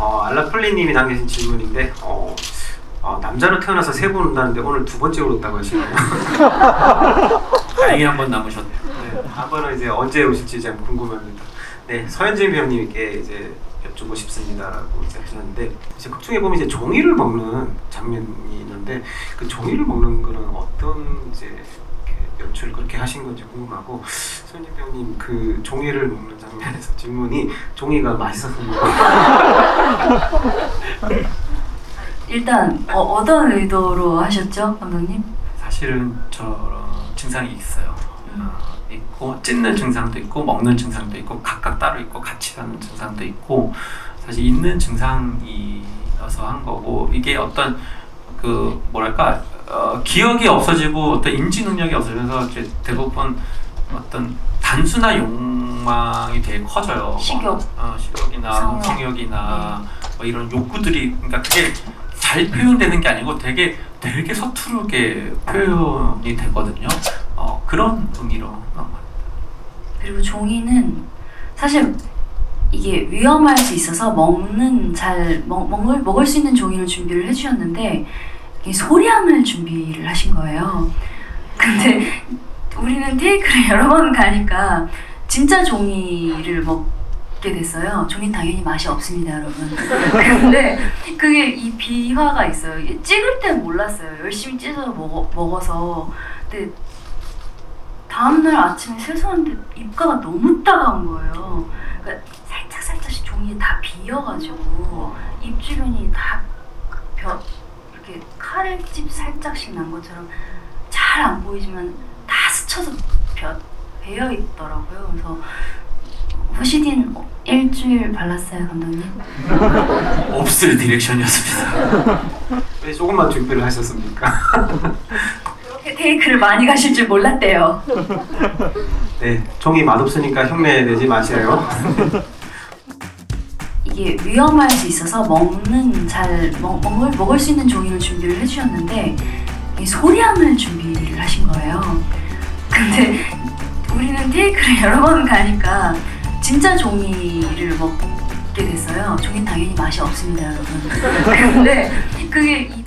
어, 알라플리님이 남기신 질문인데 어, 어, 남자로 태어나서 세번 온다는데 오늘 두 번째 울었다고 하시네요. 다행히 한 번 남으셨네요. 네, 한 번은 이제 언제 오실지 참 궁금합니다. 네, 서현진 배우님께 이제 여쭙고 싶습니다라고 이제 하셨는데 이제 극 중에 보면 이제 종이를 먹는 장면이 있는데 그 종이를 먹는 거는 어떤 이제 연출을 그렇게 하신 건지 궁금하고 서현진 배우님 그 종이를 먹는 장면에서 질문이 종이가 맛있어서 먹어. 일단 어, 어떤 의도로 하셨죠, 감독님? 사실은 저런 증상이 있어요. 음. 어, 있고 찢는 증상도 있고 먹는 증상도 있고 각각 따로 있고 같이 가는 증상도 있고 사실 있는 증상이어서 한 거고 이게 어떤 그 뭐랄까 어, 기억이 없어지고 어떤 인지 능력이 이제 대부분 어떤 단순한 욕망이 되게 커져요. 식욕. 어, 식욕이나 성욕. 성욕이나 뭐 이런 욕구들이 그러니까 그게 잘 표현되는 게 아니고 되게 되게 서투르게 표현이 되거든요. 어, 그런 의미로 같아요. 그리고 종이는 사실 이게 위험할 수 있어서 먹는 잘 먹, 먹을 먹을 수 있는 종이를 준비를 해주셨는데 이게 소량을 준비를 하신 거예요. 근데 우리는 테이크를 여러 번 가니까 진짜 종이를 먹게 됐어요. 종이 당연히 맛이 없습니다, 여러분. 근데 그게 이 비화가 있어요. 찍을 땐 몰랐어요. 열심히 찢어서 먹어, 먹어서. 근데 다음날 아침에 세수하는데 입가가 너무 따가운 거예요. 그러니까 살짝 살짝씩 종이에 다 비어가지고 입 주변이 다 벼, 이렇게 카레집 살짝씩 난 것처럼 잘 안 보이지만 다 스쳐서 벼, 배어 있더라고요. 그래서 후시딘 일주일 발랐어요, 감독님. 없을 디렉션이었습니다. 왜 조금만 준비를 하셨습니까? 그렇게 테이크를 많이 가실 줄 몰랐대요. 네, 종이 맛없으니까 흉내 내지 마세요. 이게 위험할 수 있어서 먹는 잘 먹, 먹을 먹을 수 있는 종이를 준비를 해주셨는데 소량을 준비를 하신 거예요. 근데 우리는 테이크를 여러 번 가니까 진짜 종이를 먹게 됐어요. 종이 당연히 맛이 없습니다, 여러분. 근데 그게 이